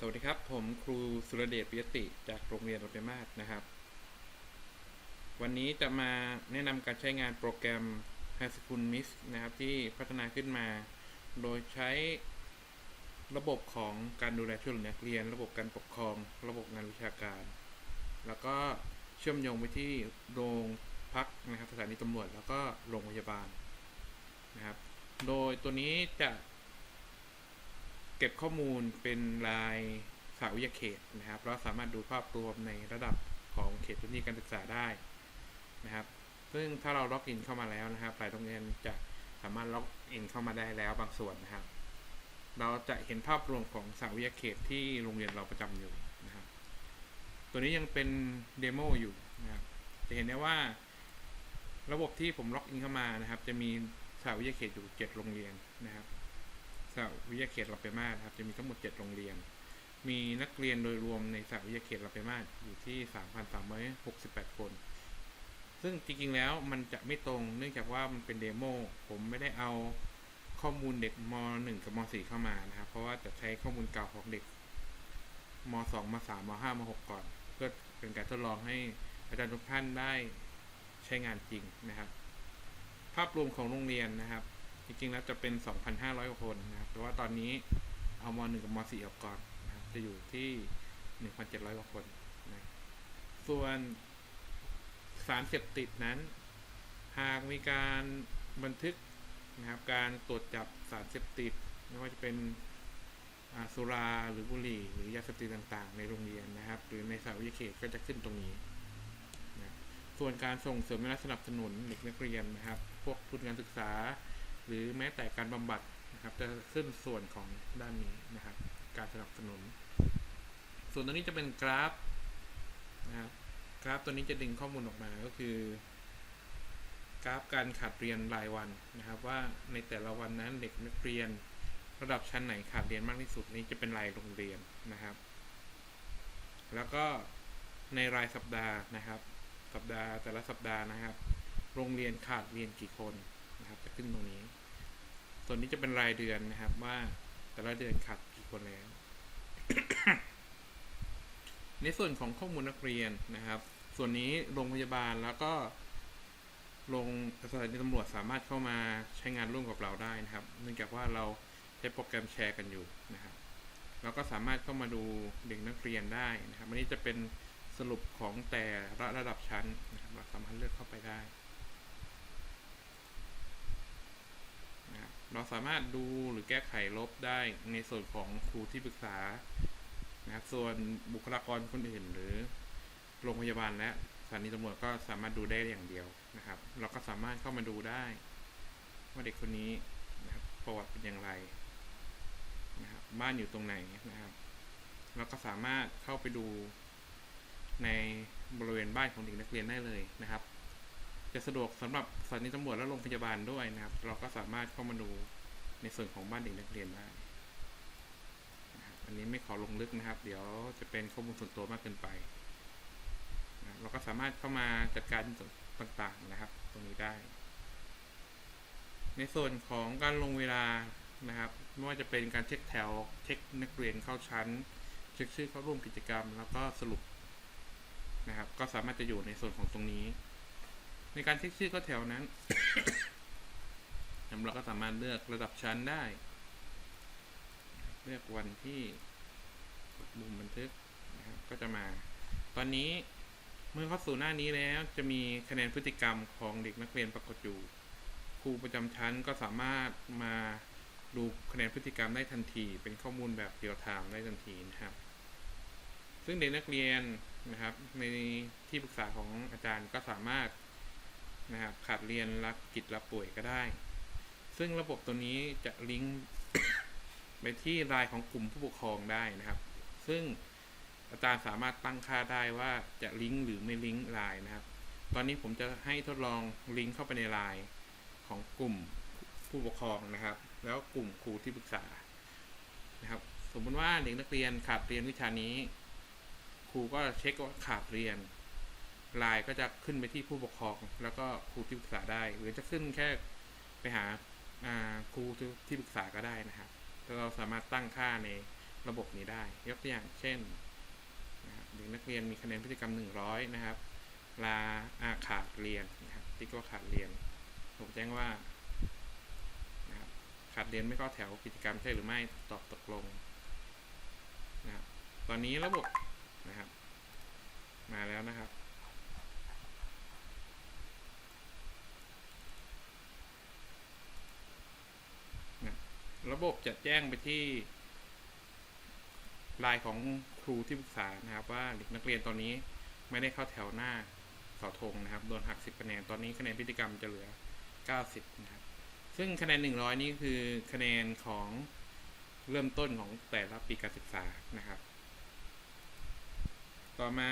สวัสดีครับ ผมครูสุรเดชปิยติจากโรงเรียนรถไฟมาศนะครับ วันนี้จะมาแนะนำการใช้งานโปรแกรม High School Mix นะครับ ที่พัฒนาขึ้นมา โดยใช้ระบบของการดูแลช่วยเหลือนักเรียน ระบบการปกครอง ระบบงานวิชาการ แล้วก็เชื่อมโยงไปที่โรงพักนะครับสถานีตำรวจแล้วก็โรงพยาบาลนะครับ โดยตัวนี้จะ เก็บข้อมูลเป็นรายสาวิทยาเขตนะครับ เราสามารถดูภาพรวมในระดับของเขตพื้นที่การศึกษาได้นะครับ ซึ่งถ้าเราล็อกอินเข้ามาแล้วนะครับหลายโรงเรียนจะสามารถล็อกอินเข้ามาได้แล้วบางส่วนนะครับ เราจะเห็นภาพรวมของสาวิทยาเขตที่โรงเรียนเราประจำอยู่นะครับ ตัวนี้ยังเป็นเดโมอยู่นะครับ จะเห็นได้ว่าระบบที่ผมล็อกอินเข้ามานะครับ จะมีสาวิทยาเขตอยู่ 7 โรงเรียนนะครับ สหวิทยาเขตลาเปมาศครับจะมีทั้งหมด 7 โรงเรียน มีนักเรียนโดยรวมในสหวิทยาเขตลาเปมาศอยู่ที่ 3,368 คน ซึ่งจริงๆแล้วมันจะไม่ตรงเนื่องจากว่ามันเป็นเดโมผมไม่ได้เอาข้อมูลเด็กม .1 กับม .4 เข้ามานะครับ เพราะว่าจะใช้ข้อมูลเก่าของเด็กม .2 ม .3 ม .5 ม .6 ก่อน เพื่อเป็นการทดลองให้อาจารย์ทุกท่านได้ใช้งานจริงนะครับ ภาพรวมของโรงเรียนนะครับ จริงๆแล้วจะเป็น 2,500กว่าคนนะครับ แต่ว่าตอนนี้เอาม .1 กับม .4 ออกก่อนนะครับ จะอยู่ที่ 1,700 กว่าคนนะส่วนสารเสพติดนั้น หากมีการบันทึกนะครับ การตรวจจับสารเสพติดไม่ว่าจะเป็นสุราหรือบุหรี่ หรือยาเสพติดต่างๆ ในโรงเรียนนะครับ หรือในสาวิทยาเขตก็จะขึ้นตรงนี้นะส่วนการส่งเสริมและสนับสนุนเด็กนักเรียนนะครับ พวกทุนการศึกษา หรือแม้แต่การบำบัดนะครับ จะขึ้นส่วนของด้านนี้นะครับ การสนับสนุน ส่วนตัวนี้จะเป็นกราฟนะครับกราฟตัวนี้จะดึงข้อมูลออกมาก็คือกราฟการขาดเรียนรายวันนะครับ ว่าในแต่ละวันนั้นเด็กนักเรียน ระดับชั้นไหนขาดเรียนมากที่สุดนี้จะเป็นรายโรงเรียนนะครับ แล้วก็ในรายสัปดาห์นะครับ สัปดาห์แต่ละสัปดาห์นะครับ โรงเรียนขาดเรียนกี่คนนะครับ จะขึ้นตรงนี้ ส่วนนี้จะเป็นรายเดือนนะครับว่าแต่ละเดือนขาดกี่คนแล้ว ในส่วนของข้อมูลนักเรียนนะครับ ส่วนนี้โรงพยาบาลแล้วก็โรงสถานีตำรวจสามารถเข้ามาใช้งานร่วมกับเราได้นะครับ เนื่องจากว่าเราใช้โปรแกรมแชร์กันอยู่นะครับเราก็สามารถเข้ามาดูเด็กนักเรียนได้นะครับอันนี้จะเป็นสรุปของแต่ละระดับชั้นนะครับเราสามารถเลือกเข้าไปได้นะครับ เราสามารถดูหรือแก้ไขลบได้ในส่วนของครูที่ปรึกษานะครับส่วนบุคลากรคนอื่น หรือโรงพยาบาลและสถานีตำรวจก็สามารถดูได้อย่างเดียวนะครับ เราก็สามารถเข้ามาดูได้ ว่าเด็กคนนี้นะครับประวัติเป็นอย่างไรนะครับบ้านอยู่ตรงไหนนะครับ เราก็สามารถเข้าไปดูในบริเวณบ้านของเด็กนักเรียนได้เลยนะครับ จะสะดวกสำหรับสถานีตำรวจและโรงพยาบาลด้วยนะครับ เราก็สามารถเข้ามาดูในส่วนของบ้านเด็กนักเรียนได้นะอันนี้ไม่ขอลงลึกนะครับ เดี๋ยวจะเป็นข้อมูลส่วนตัวมากเกินไปนะรเราก็สามารถเข้ามาจัดการต่างๆนะครับ ตรงนี้ได้ ในส่วนของการลงเวลานะครับ ไม่ว่าจะเป็นการเช็คแถว เช็คนักเรียนเข้าชั้น เช็คชื่อเข้าร่วมกิจกรรม แล้วก็สรุปนะครับ ก็สามารถจะอยู่ในส่วนของตรงนี้ ในการเช็คชื่อเข้าแถวนั้นเราก็สามารถเลือกระดับชั้นได้ เลือกวันที่มุมบันทึกนะครับก็จะมา ตอนนี้เมื่อเข้าสู่หน้านี้แล้วจะมีคะแนนพฤติกรรมของเด็กนักเรียนปรากฏอยู่ครูประจำชั้นก็สามารถมาดูคะแนนพฤติกรรมได้ทันที เป็นข้อมูลแบบเดียวทามได้ทันทีนะครับ ซึ่งเด็กนักเรียนนะครับ ในที่ปรึกษาของอาจารย์ก็สามารถ นะครับ ขาดเรียนรับกิจรับป่วยก็ได้ ซึ่งระบบตัวนี้จะลิงก์ไปที่รายของกลุ่มผู้ปกครองได้นะครับ ซึ่งอาจารย์สามารถตั้งค่าได้ว่าจะลิงก์หรือไม่ลิงก์ไลน์นะครับ ตอนนี้ผมจะให้ทดลองลิงก์เข้าไปในไลน์ของกลุ่มผู้ปกครองนะครับ แล้วกลุ่มครูที่ปรึกษานะครับ สมมติว่าเด็กนักเรียนขาดเรียนวิชานี้ ครูก็เช็คว่าขาดเรียน ไลน์ก็จะขึ้นไปที่ผู้ปกครอง แล้วก็ครูที่ปรึกษาได้ หรือจะขึ้นแค่ไปหาครูที่ปรึกษาก็ได้นะครับเราสามารถตั้งค่าในระบบนี้ได้ ยกตัวอย่างเช่นนะครับเด็กนักเรียนมีคะแนนพฤติกรรม 100 นะครับ ลาอาขาดเรียนนะครับติ๊กว่าขาดเรียน ผมแจ้งว่านะครับขาดเรียนไม่เข้าแถวกิจกรรมใช่หรือไม่ตอบตกลงนะครับตอนนี้ระบบนะครับ มาแล้วนะครับ ระบบจะแจ้งไปที่ไลน์ของครูที่ปรึกษานะครับว่าเด็กนักเรียนตอนนี้ไม่ได้เข้าแถวหน้าเสาธงนะครับโดนหัก 10 คะแนนตอนนี้คะแนนพฤติกรรมจะเหลือ 90 นะครับ ซึ่งคะแนน 100 นี้คือคะแนนของเริ่มต้นของแต่ละปีการศึกษานะครับ ต่อมา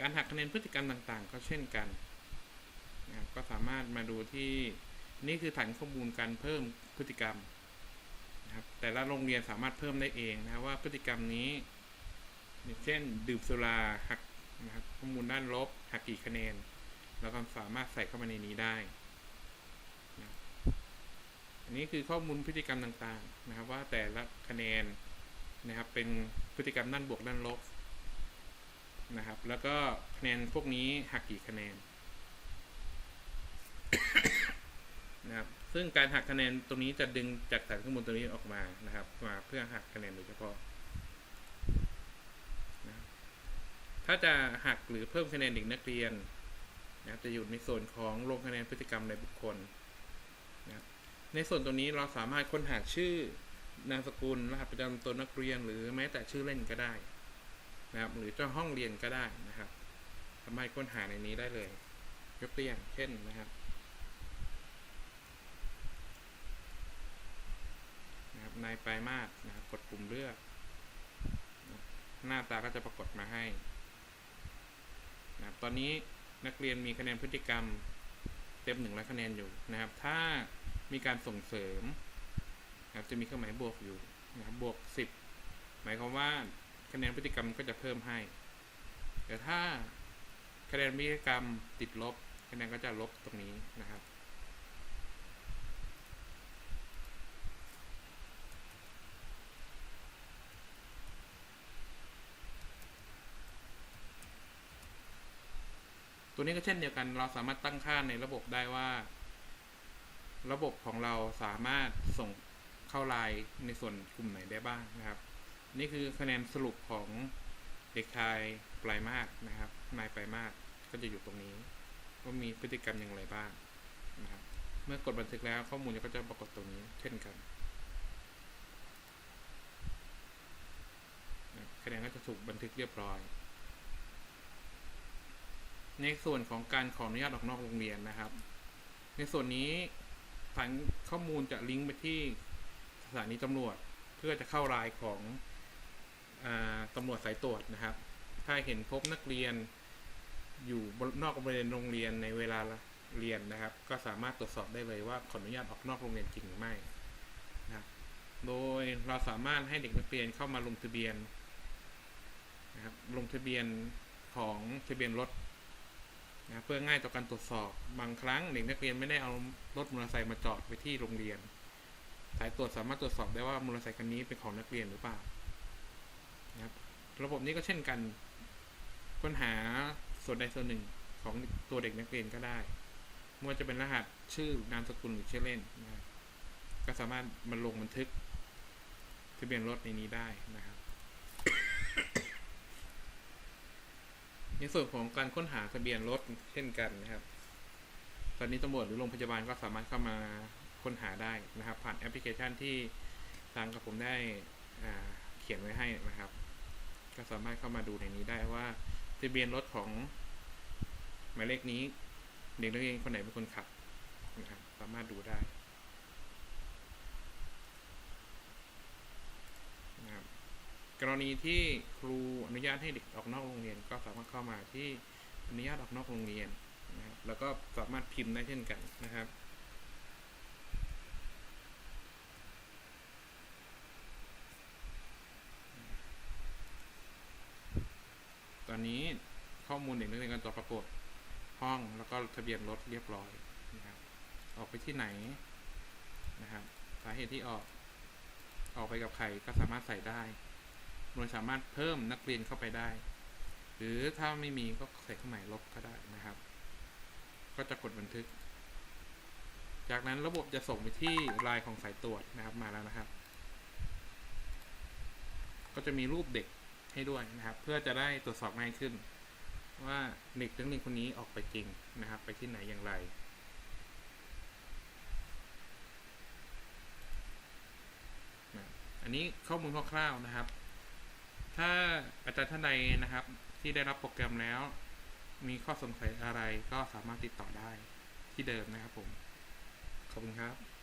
การหักคะแนนพฤติกรรมต่างๆ ก็เช่นกันนะครับก็สามารถมาดูที่ นี่คือฐานข้อมูลการเพิ่มพฤติกรรมนะครับแต่ละโรงเรียนสามารถเพิ่มได้เองนะว่าพฤติกรรมนี้เช่น ดื่มสุราหักนะครับข้อมูลด้านลบหักกี่คะแนนเราก็สามารถใส่เข้ามาในนี้ได้นะอันนี้คือข้อมูลพฤติกรรมต่างๆนะครับ ว่าแต่ละคะแนนนะครับเป็นพฤติกรรมด้านบวกด้านลบนะครับ แล้วก็คะแนนพวกนี้หักกี่คะแนน นะครับ ซึ่งการหักคะแนนตรงนี้จะดึงจากฐานข้อมูลตรงนี้ออกมานะครับ มาเพื่อหักคะแนนโดยเฉพาะนะถ้าจะหักหรือเพิ่มคะแนนเด็กนักเรียนนะครับจะอยู่ในส่วนของลงคะแนนพฤติกรรมในบุคคลนะในส่วนตรงนี้เราสามารถค้นหาชื่อนามสกุลรหัสประจำตัวนักเรียน หรือแม้แต่ชื่อเล่นก็ได้นะครับ หรือเจ้าห้องเรียนก็ได้นะครับ สามารถค้นหาในนี้ได้เลยยกตัวอย่างเช่นนะครับ นะครับนปลายมาสนะครับกดปุ่มเลือก หน้าตาก็จะปรากฏมาให้นะครับตอนนี้นักเรียนมีคะแนนพฤติกรรมเต็มหนึ่งร้อยคะแนนอยู่นะครับ ถ้ามีการส่งเสริมนะครับจะมีเครื่องหมายบวกอยู่นะครับบวกสิบหมายความว่าคะแนนพฤติกรรมก็จะเพิ่มให้ แต่ถ้าคะแนนพฤติกรรมติดลบ คะแนนก็จะลบตรงนี้นะครับ ตัวนี้ก็เช่นเดียวกัน เราสามารถตั้งค่าในระบบได้ว่า ระบบของเราสามารถส่งเข้าไลน์ในส่วนกลุ่มไหนได้บ้างนะครับ นี่คือคะแนนสรุปของเด็กชายปลายมาสนะครับ นายปลายมาสก็จะอยู่ตรงนี้ว่ามีพฤติกรรมอย่างไรบ้างนะครับ เมื่อกดบันทึกแล้วข้อมูลก็จะปรากฏตรงนี้ เช่นกันคะแนนก็จะถูกบันทึกเรียบร้อย ในส่วนของการขออนุญาตออกนอกโรงเรียนนะครับ ในส่วนนี้ฐานข้อมูลจะลิงก์ไปที่สถานีตำรวจเพื่อจะเข้ารายของอตำรวจสายตรวจนะครับ ถ้าเห็นพบนักเรียนอยู่นอกบริเวณโรงเรียนในเวลาเรียนนะครับ ก็สามารถตรวจสอบได้เลยว่าขออนุญาตออกนอกโรงเรียนจริงหรือไม่นะครับโดยเราสามารถให้เด็กนักเรียนเข้ามาลงทะเบียนนะครับลงทะเบียนของทะเบียนรถ นะเพื่อง่ายต่อการตรวจสอบบางครั้งเด็กนักเรียนไม่ได้เอารถมอเตอร์ไซค์มาจอดไว้ที่โรงเรียน สายตรวจสามารถตรวจสอบได้ว่ามอเตอร์ไซค์คันนี้เป็นของนักเรียนหรือเปล่านะครับระบบนี้ก็เช่นกัน ค้นหาส่วนใดส่วนหนึ่งของตัวเด็กนักเรียนก็ได้ไม่ว่าจะเป็นรหัสชื่อนามสกุลหรือชื่อเล่นนะก็สามารถมาลงบันทึกทะเบียนรถในนี้ได้นะครับ ในส่วนของการค้นหาทะเบียนรถเช่นกันนะครับ ตอนนี้ตำรวจหรือโรงพยาบาลก็สามารถเข้ามาค้นหาได้นะครับ ผ่านแอปพลิเคชันที่ทางกับผมได้เขียนไว้ให้นะครับ ก็สามารถเข้ามาดูในนี้ได้ว่าทะเบียนรถของหมายเลขนี้ เด็กนักเรียนคนไหนเป็นคนขับนะครับ สามารถดูได้นะครับ กรณีที่ครูอนุญาตให้เด็กออกนอกโรงเรียน ก็สามารถเข้ามาที่อนุญาตออกนอกโรงเรียนนะครับแล้วก็สามารถพิมพ์ได้เช่นกันนะครับตอนนี้ข้อมูลเด็กนักเรียนกันตัวปรากฏห้องแล้วก็ทะเบียนรถเรียบร้อยนะครับออกไปที่ไหนนะครับ สาเหตุที่ออก ออกไปกับใครก็สามารถใส่ได้ โดยสามารถเพิ่มนักเรียนเข้าไปได้ หรือถ้าไม่มีก็ใส่เครื่องหมายลบก็ได้นะครับ ก็จะกดบันทึก จากนั้นระบบจะส่งไปที่ลน์ของสายตรวจนะครับมาแล้วนะครับ ก็จะมีรูปเด็กให้ด้วยนะครับ เพื่อจะได้ตรวจสอบง่ายขึ้น ว่าเด็กนักเรียนคนนี้ออกไปจริงนะครับ ไปที่ไหนอย่างไรอันนี้ข้อมูลคร่าวๆนะครับ ถ้าอาจารย์ท่านใดนะครับ ที่ได้รับโปรแกรมแล้ว มีข้อสงสัยอะไรก็สามารถติดต่อได้ที่เดิมนะครับผม ขอบคุณครับ